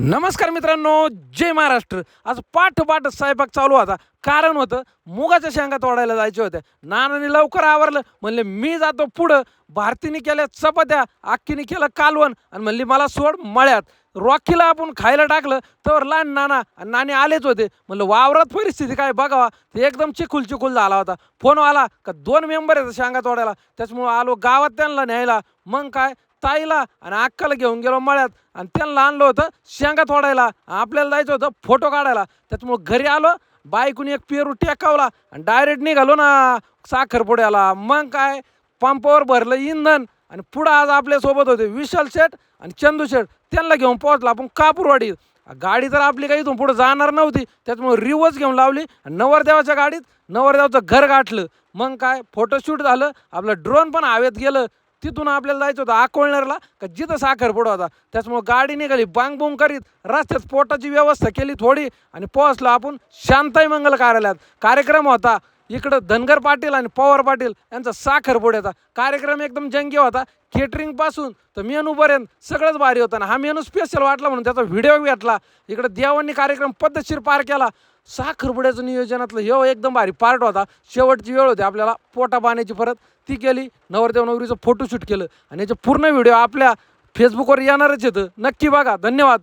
नमस्कार मित्रांनो जय महाराष्ट्र. आज पाठ पाठ स्वयंपाक चालू होता. कारण होतं मुगाच्या शेंगा तोडायला जायचे होते. नानाने लवकर आवरलं. म्हणले मी जातो पुढं. भारतीने केल्या चपात्या आक्कीने केलं कालवण. आणि म्हणली मला सोड मळ्यात. रॉकीला आपण खायला टाकलं तर लहान नाना आणि नाणे आलेच होते. म्हणलं वावरात परिस्थिती काय बघावा. ते एकदम चिखूल चिखुल झाला होता. फोन आला का दोन मेंबर आहेत शेंगा तोडायला. त्याच्यामुळं आलो गावात त्यांना न्यायला. मग काय? ताईला आणि अक्काला घेऊन गेलो मळ्यात. आणि त्यांना आणलं होतं शेंगा तोडायला. आपल्याला जायचं होतं फोटो काढायला. त्याच्यामुळं घरी आलो बायकून एक पेरू टेकावला आणि डायरेक्ट निघालो ना साखरपुड्याला. मग काय? पंपावर भरलं इंधन आणि पुढं आज आपल्यासोबत होते विशाल शेठ आणि चंदू शेठ. त्यांना घेऊन पोहोचला आपण कापूरवाडी गाडी तर आपली काही इथून पुढं जाणार नव्हती. त्याच्यामुळे रिवर्स घेऊन लावली आणि नवरदेवाच्या गाडीत नवरदेवाचं घर गाठलं. मग काय? फोटोशूट झालं. आपलं ड्रोन पण हवेत गेलं. तिथून आपल्याला जायचं होतं अकोळनेरला का जिथं साखरपुडा होता. त्याच्यामुळं गाडी निघाली बांग बुंग करीत रस्त्यात पोटाची व्यवस्था केली थोडी आणि पोहोचलो आपण शांताई मंगल कार्यालयात. कार्यक्रम होता इकडं धनगर पाटील आणि पवार पाटील यांचा साखरपुड्याचा कार्यक्रम एकदम जंगी होता केटरिंगपासून तर मेनूपर्यंत सगळंच भारी होतं. ना हा मेनू स्पेशल वाटला म्हणून त्याचा व्हिडिओ घेतला. इकडं देवांनी कार्यक्रम पद्धतशीर पार केला. साखरपुड्याचं नियोजनातलं हे एकदम भारी पार्ट होता. शेवटची वेळ होती आपल्याला पोटा पाण्याची परत. ती केली. नवरदेव नवरीचं फोटोशूट केलं. आणि याचं पूर्ण व्हिडिओ आपल्या फेसबुकवर येणारच येतं नक्की बघा. धन्यवाद.